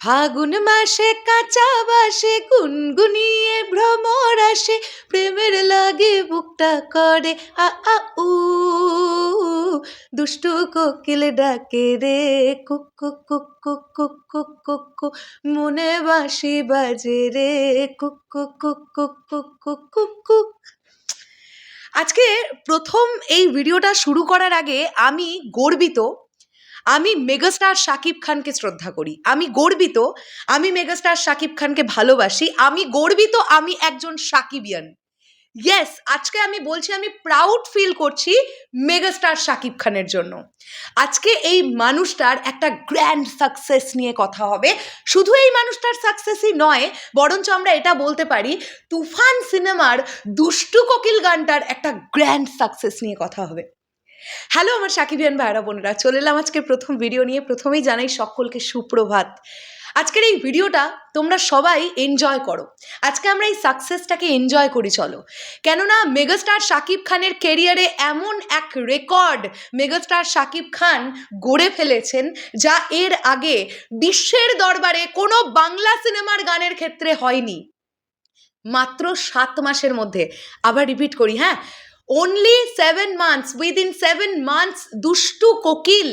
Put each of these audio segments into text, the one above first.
ফাগুন মাসে কাঁচা বাসে গুনগুনিয়ে ভ্রমর আসে প্রেমের লাগে বুকটা করে আ আ উ দুষ্টু কোকিল ডাকে রে কুক কুক কুক কুক মনে বাঁশি বাজে রে কুক কুক কুক কুক কুক আজকে প্রথম এই ভিডিওটা শুরু করার আগে আমি গর্বিত আমি মেগাস্টার শাকিব খানকে শ্রদ্ধা করি, আমি গর্বিত, আমি মেগাস্টার শাকিব খানকে ভালোবাসি, আমি গর্বিত আমি একজন সাকিবিয়ান। ইয়েস আজকে আমি বলছি, আমি প্রাউড ফিল করছি মেগাস্টার শাকিব খানের জন্য। আজকে এই মানুষটার একটা গ্র্যান্ড সাকসেস নিয়ে কথা হবে। শুধু এই মানুষটার সাকসেসই নয়, বরঞ্চ আমরা এটা বলতে পারি, তুফান সিনেমার দুষ্টু কোকিল গানটার একটা গ্র্যান্ড সাকসেস নিয়ে কথা হবে। হ্যালো আমার সাকিবিয়ান ভাইরা বোনেরা, চলে এলাম আজকে প্রথম ভিডিও নিয়ে। প্রথমেই জানাই সকলকে সুপ্রভাত। আজকের এই ভিডিওটা তোমরা সবাই এনজয় করো। আজকে আমরা এই সাকসেসটাকে এনজয় করি, চলো। কেননা মেগাস্টার শাকিব খানের কেরিয়ারে এমন এক রেকর্ড মেগাস্টার শাকিব খান গড়ে ফেলেছেন, যা এর আগে বিশ্বের দরবারে কোনো বাংলা সিনেমার গানের ক্ষেত্রে হয়নি। মাত্র সাত মাসের মধ্যে। আবার রিপিট করি হ্যাঁ? Only seven months within seven months দুষ্টু কোকিল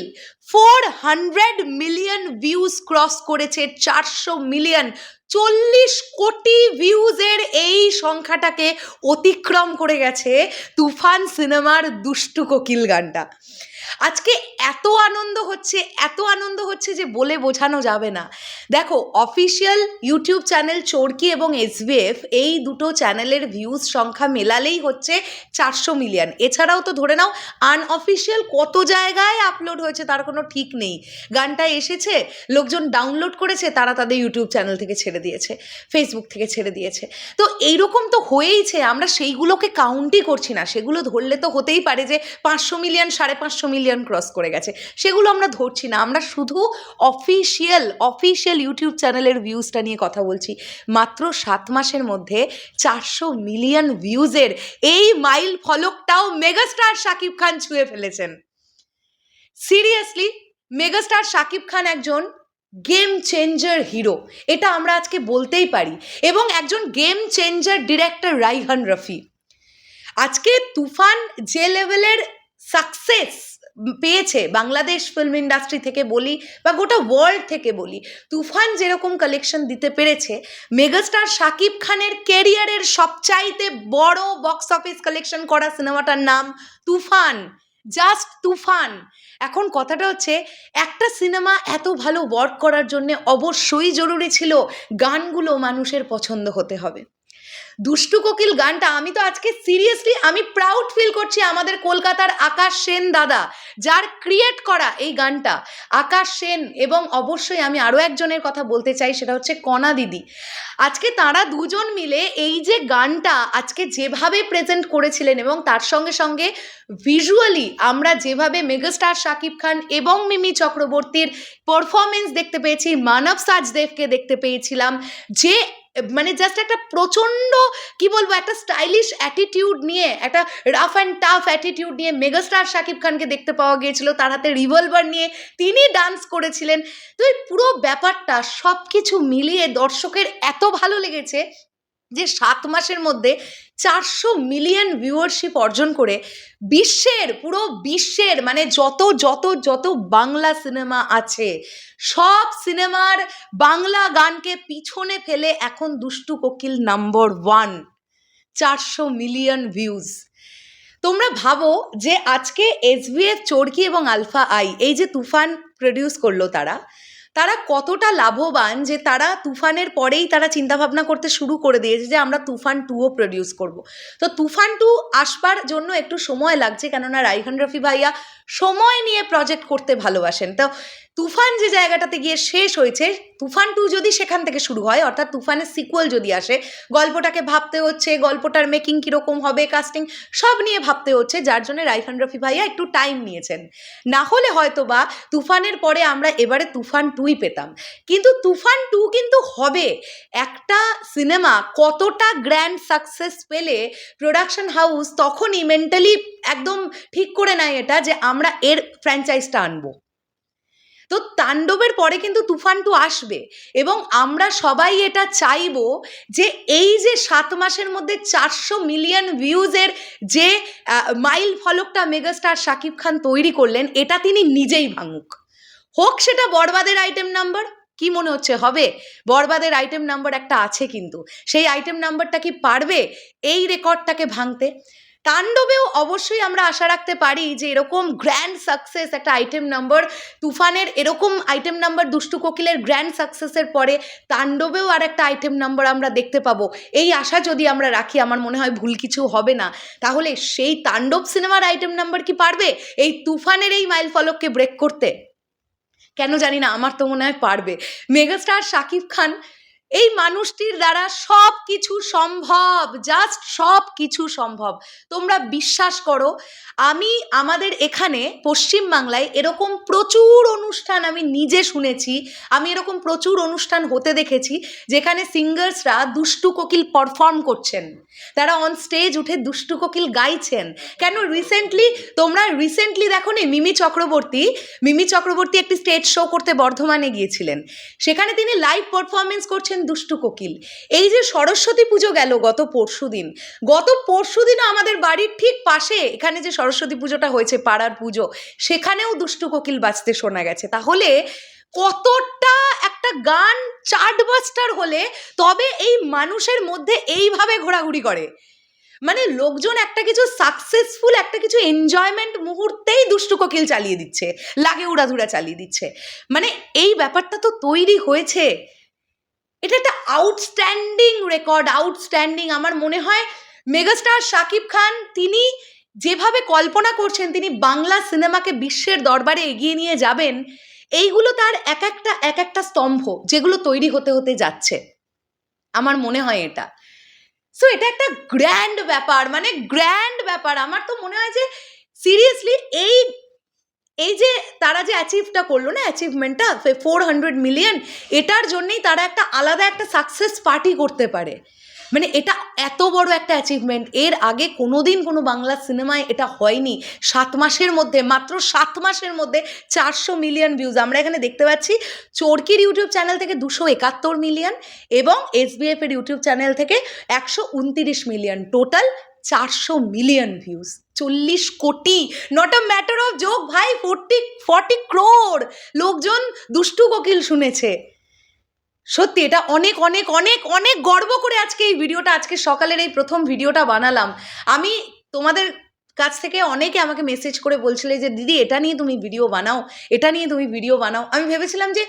four hundred million views cross করেছে, চারশো মিলিয়ন চল্লিশ কোটি ভিউজের এই সংখ্যাটাকে অতিক্রম করে গেছে তুফান সিনেমার দুষ্টু কোকিল গানটা। আজকে এত আনন্দ হচ্ছে, এত আনন্দ হচ্ছে যে বলে বোঝানো যাবে না। দেখো অফিসিয়াল ইউটিউব চ্যানেল চরকি এবং এসবিএফ এই দুটো চ্যানেলের ভিউজ সংখ্যা মেলালেই হচ্ছে চারশো মিলিয়ন এছাড়াও তো ধরে নাও আনঅফিসিয়াল কত জায়গায় আপলোড হয়েছে তার কোনো ঠিক নেই। গানটা এসেছে, লোকজন ডাউনলোড করেছে, তারা তাদের ইউটিউব চ্যানেল থেকে ছেড়ে দিয়েছে ফেসবুক থেকে ছেড়ে দিয়েছে। তো এইরকম তো হয়েইছে, আমরা সেইগুলোকে কাউন্টই করছি না। সেগুলো ধরলে তো হতেই পারে যে পাঁচশো মিলিয়ন সাড়ে পাঁচশো মিলিয়ন ক্রস করে গেছে। সেগুলো আমরা ধরছি না। আমরা শুধু অফিসিয়াল অফিসিয়াল ইউটিউব চ্যানেলের ভিউজটা নিয়ে কথা বলছি। মাত্র সাত মাসের মধ্যে চারশো মিলিয়ন ভিউজের এই মাইল ফলকটাও মেগাস্টার শাকিব খান ছুঁয়ে ফেলেছেন। সিরিয়াসলি মেগাস্টার শাকিব খান একজন গেম চেঞ্জার হিরো এটা আমরা আজকে বলতেই পারি। এবং একজন game changer director Raihan Rafi. আজকে তুফান যে লেভেলের সাকসেস পেয়েছে। বাংলাদেশ ফিল্ম ইন্ডাস্ট্রি থেকে বলি বা গোটা ওয়ার্ল্ড থেকে বলি, তুফান যেরকম কালেকশন দিতে পেরেছে মেগাস্টার শাকিব খানের কেরিয়ারের সবচাইতে বড় বক্স অফিস কালেকশন করা সিনেমাটার নাম তুফান। জাস্ট তুফান। এখন কথাটা হচ্ছে, একটা সিনেমা এত ভালো ওয়ার্ক করার জন্য অবশ্যই জরুরি ছিল গানগুলো মানুষের পছন্দ হতে হবে। দুষ্টু কোকিল গানটা আমি তো আজকে সিরিয়াসলি আমি প্রাউড ফিল করছি আমাদের কলকাতার আকাশ সেন দাদা, যার ক্রিয়েট করা এই গানটা। আকাশ সেন এবং অবশ্যই আমি আরও একজনের কথা বলতে চাই, সেটা হচ্ছে কণা দিদি। আজকে তারা দুজন মিলে এই যে গানটা আজকে যেভাবে প্রেজেন্ট করেছিলেন এবং তার সঙ্গে সঙ্গে ভিজুয়ালি আমরা যেভাবে মেগাস্টার শাকিব খান এবং মিমি চক্রবর্তীর পারফরমেন্স দেখতে পেয়েছি, মানব সাজদেবকে দেখতে পেয়েছিলাম, যে মানে জাস্ট একটা প্রচণ্ড, কি বলব, একটা স্টাইলিশ অ্যাটিটিউড নিয়ে, একটা রাফ অ্যান্ড টাফ অ্যাটিটিউড নিয়ে মেগাস্টার শাকিব খানকে দেখতে পাওয়া গিয়েছিল, তার হাতে রিভলভার নিয়ে তিনি ডান্স করেছিলেন। তো এই পুরো ব্যাপারটা সব কিছু মিলিয়ে দর্শকের এত ভালো লেগেছে যে সাত মাসের মধ্যে চারশো মিলিয়ন ভিউয়ারশিপ অর্জন করে বিশ্বের, পুরো বিশ্বের মানে যত যত যত বাংলা সিনেমা আছে, সব সিনেমার বাংলা গানকে পিছনে ফেলে এখন দুষ্টু কোকিল নাম্বার ওয়ান। চারশো মিলিয়ন ভিউজ। তোমরা ভাবো যে আজকে এসবিএফ চরকি এবং আলফা আই, এই যে তুফান প্রডিউস করল তারা তারা কতটা লাভবান যে তারা তুফানের পরেই তারা চিন্তাভাবনা করতে শুরু করে দিয়েছে যে আমরা তুফান টুও প্রডিউস করব। তো তুফান টু আসবার জন্য একটু সময় লাগছে কেননা রাইহান রফি ভাইয়া সময় নিয়ে প্রজেক্ট করতে ভালোবাসেন। তো তুফান যে জায়গাটাতে গিয়ে শেষ হয়েছে, তুফান টু যদি সেখান থেকে শুরু হয়, অর্থাৎ তুফানের সিকুয়াল যদি আসে, গল্পটাকে ভাবতে হচ্ছে, গল্পটার মেকিং কীরকম হবে কাস্টিং সব নিয়ে ভাবতে হচ্ছে, যার জন্য রাইফান রফি ভাইয়া একটু টাইম নিয়েছেন। না হলে হয়তো বা তুফানের পরে আমরা এবারে তুফান টুই পেতাম। কিন্তু তুফান টু কিন্তু হবে। একটা সিনেমা কতটা গ্র্যান্ড সাকসেস পেলে প্রোডাকশন হাউস তখনই মেন্টালি একদম ঠিক করে নেয় এটা যে আমরা এর ফ্র্যাঞ্চাইজটা আনব। তো তাণ্ডবের পরে কিন্তু তুফান টু আসবে এবং আমরা সবাই এটা চাইব যে এই যে সাত মাসের মধ্যে চারশো মিলিয়ন ভিউজের যে মাইল ফলকটা মেগাস্টার শাকিব খান তৈরি করলেন, এটা তিনি নিজেই ভাঙুক। হোক সেটা বরবাদের আইটেম নাম্বার কি মনে হচ্ছে? হবে। বরবাদের আইটেম নাম্বার একটা আছে কিন্তু। সেই আইটেম নাম্বারটা কি পারবে? এই রেকর্ডটাকে ভাঙতে। তাণ্ডবেও অবশ্যই আমরা আশা রাখতে পারি যে এরকম গ্র্যান্ড সাকসেস একটা আইটেম নাম্বার তুফানের এরকম আইটেম নাম্বার দুষ্টু কোকিলের গ্র্যান্ড সাকসেসের পরে তাণ্ডবেও আর একটা আইটেম নাম্বার আমরা দেখতে পাবো। এই আশা যদি আমরা রাখি, আমার মনে হয় ভুল কিছু হবে না। তাহলে সেই তাণ্ডব সিনেমার আইটেম নাম্বার কি পারবে? এই তুফানের এই মাইল ফলককে ব্রেক করতে? কেন জানি না, আমার তো মনে হয় পারবে। মেগাস্টার শাকিব খান এই মানুষটির দ্বারা সব কিছু সম্ভব জাস্ট সব কিছু সম্ভব। তোমরা বিশ্বাস করো, আমি আমাদের এখানে পশ্চিমবাংলায় এরকম প্রচুর অনুষ্ঠান আমি নিজে শুনেছি, আমি এরকম প্রচুর অনুষ্ঠান হতে দেখেছি, যেখানে সিঙ্গার্সরা দুষ্টু কোকিল পারফর্ম করছেন। তারা অন স্টেজ উঠে দুষ্টু কোকিল গাইছেন। কেন রিসেন্টলি তোমরা রিসেন্টলি দেখো নি মিমি চক্রবর্তী মিমি চক্রবর্তী একটি স্টেজ শো করতে বর্ধমানে গিয়েছিলেন। সেখানে তিনি লাইভ পারফরমেন্স করছেন দুষ্টু কোকিল। এই যে সরস্বতী পুজো গেল গত পরশু দিন। গত পরশু দিনও আমাদের বাড়ির ঠিক পাশে এখানে যে সরস্বতী পুজোটা হয়েছে, পাড়ার পুজো, সেখানেও দুষ্টু কোকিল বাজতে শোনা গেছে। তাহলে কতটা একটা গান চার্টবাস্টার হলে তবে এই মানুষের মধ্যে এইভাবে ঘোরাঘুরি করে? মানে লোকজন একটা কিছু সাকসেসফুল একটা কিছু এনজয়মেন্ট মুহূর্তেই দুষ্টু কোকিল চালিয়ে দিচ্ছে, লাগে উড়াধুরা চালিয়ে দিচ্ছে। মানে এই ব্যাপারটা তো তৈরি হয়েছে। এটা একটা আউটস্ট্যান্ডিং রেকর্ড আউটস্ট্যান্ডিং আমার মনে হয় মেগাস্টার শাকিব খান, তিনি যেভাবে কল্পনা করছেন, তিনি বাংলা সিনেমাকে বিশ্বের দরবারে এগিয়ে নিয়ে যাবেন, এইগুলো তার এক একটা এক একটা স্তম্ভ যেগুলো তৈরি হতে হতে যাচ্ছে। আমার মনে হয় এটা। সো এটা একটা গ্র্যান্ড ব্যাপার মানে গ্র্যান্ড ব্যাপার। আমার তো মনে হয় যে সিরিয়াসলি এই এই যে তারা যে অ্যাচিভটা করল না অ্যাচিভমেন্টটা ফোর হান্ড্রেড মিলিয়ন এটার জন্যেই তারা একটা আলাদা একটা সাকসেস পার্টি করতে পারে। মানে এটা এত বড় একটা অ্যাচিভমেন্ট এর আগে কোনো দিন কোনো বাংলা সিনেমায় এটা হয়নি। সাত মাসের মধ্যে, মাত্র সাত মাসের মধ্যে চারশো মিলিয়ন ভিউজ আমরা এখানে দেখতে পাচ্ছি চরকির ইউটিউব চ্যানেল থেকে দুশো একাত্তর মিলিয়ন এবং এসবিএফ এর ইউটিউব চ্যানেল থেকে একশো উনতিরিশ মিলিয়ন টোটাল চারশো মিলিয়ন ভিউজ চল্লিশ কোটি। নট আ ম্যাটার অফ যোগ ভাই ফোরটি ফর্টি ক্রোর লোকজন দুষ্টু কোকিল শুনেছে। সত্যি, এটা অনেক অনেক অনেক অনেক গর্ব করে আজকে এই ভিডিওটা, আজকে সকালের এই প্রথম ভিডিওটা বানালাম। আমি তোমাদের কাছ থেকে অনেকে আমাকে মেসেজ করে বলছিলে যে, দিদি, এটা নিয়ে তুমি ভিডিও বানাও, এটা নিয়ে তুমি ভিডিও বানাও। আমি ভেবেছিলাম যে,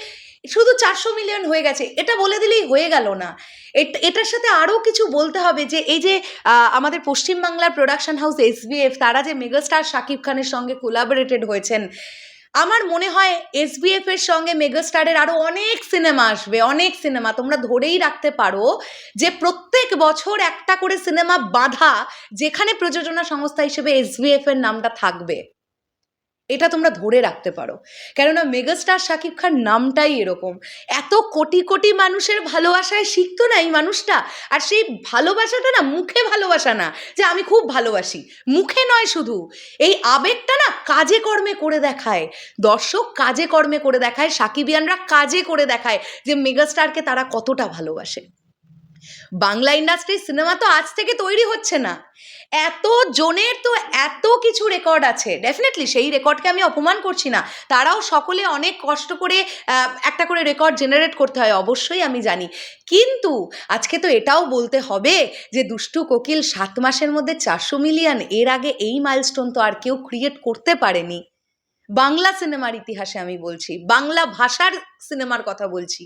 শুধু চারশো মিলিয়ন হয়ে গেছে, এটা বলে দিলেই হয়ে গেল না। এটার সাথে আরও কিছু বলতে হবে যে এই যে আমাদের পশ্চিমবাংলার প্রোডাকশন হাউস এসবিএফ তারা যে মেগাস্টার শাকিব খানের সঙ্গে কোলাবোরেটেড হয়েছেন, আমার মনে হয় এসবিএফ এর সঙ্গে মেগাস্টারের আরও অনেক সিনেমা আসবে, অনেক সিনেমা তোমরা ধরেই রাখতে পারো যে প্রত্যেক বছর একটা করে সিনেমা বাঁধা যেখানে প্রযোজনা সংস্থা হিসেবে এসবিএফ এর নামটা থাকবে। এটা তোমরা ধরে রাখতে পারো। কেননা মেগাস্টার শাকিব খান নামটাই এরকম। এত কোটি কোটি মানুষের ভালোবাসায় শিখতো না এই মানুষটা। আর সেই ভালোবাসাটা না মুখে ভালোবাসা না, যে আমি খুব ভালোবাসি। মুখে নয় শুধু। এই আবেগটা না কাজে কর্মে করে দেখায়। দর্শক কাজে কর্মে করে দেখায়, সাকিবিয়ানরা কাজে করে দেখায় যে মেগাস্টারকে তারা কতটা ভালোবাসে। বাংলা ইন্ডাস্ট্রির সিনেমা তো আজ থেকে তৈরি হচ্ছে না। এত জনের তো এত কিছু রেকর্ড আছে। ডেফিনেটলি সেই রেকর্ডকে আমি অপমান করছি না। তারাও সকলে অনেক কষ্ট করে একটা করে রেকর্ড জেনারেট করতে হয়, অবশ্যই আমি জানি। কিন্তু আজকে তো এটাও বলতে হবে যে দুষ্টু কোকিল সাত মাসের মধ্যে চারশো মিলিয়ন এর আগে এই মাইলস্টোন তো আর কেউ ক্রিয়েট করতে পারেনি। বাংলা সিনেমার ইতিহাসে আমি বলছি, বাংলা ভাষার সিনেমার কথা বলছি।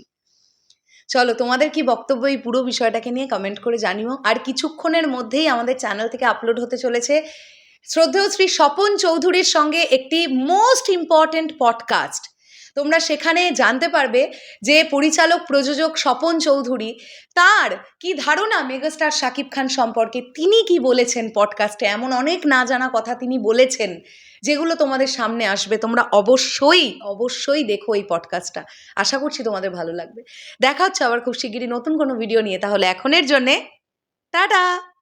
চলো, তোমাদের কি বক্তব্য এই পুরো বিষয়টাকে নিয়ে কমেন্ট করে জানিও। আর কিছুক্ষণের মধ্যেই আমাদের চ্যানেল থেকে আপলোড হতে চলেছে শ্রদ্ধেয় শ্রী স্বপন চৌধুরীর সঙ্গে একটি মোস্ট ইম্পর্ট্যান্ট পডকাস্ট তোমরা সেখানে জানতে পারবে যে পরিচালক, প্রযোজক স্বপন চৌধুরী তার কি ধারণা মেগাস্টার শাকিব খান সম্পর্কে, তিনি কি বলেছেন পডকাস্টে এমন অনেক না জানা কথা তিনি বলেছেন যেগুলো তোমাদের সামনে আসবে। তোমরা অবশ্যই অবশ্যই দেখো এই পডকাস্টটা আশা করছি তোমাদের ভালো লাগবে। দেখা হচ্ছে আবার খুব শিগগিরই নতুন কোনো ভিডিও নিয়ে। তাহলে এখনের জন্যে টাটা!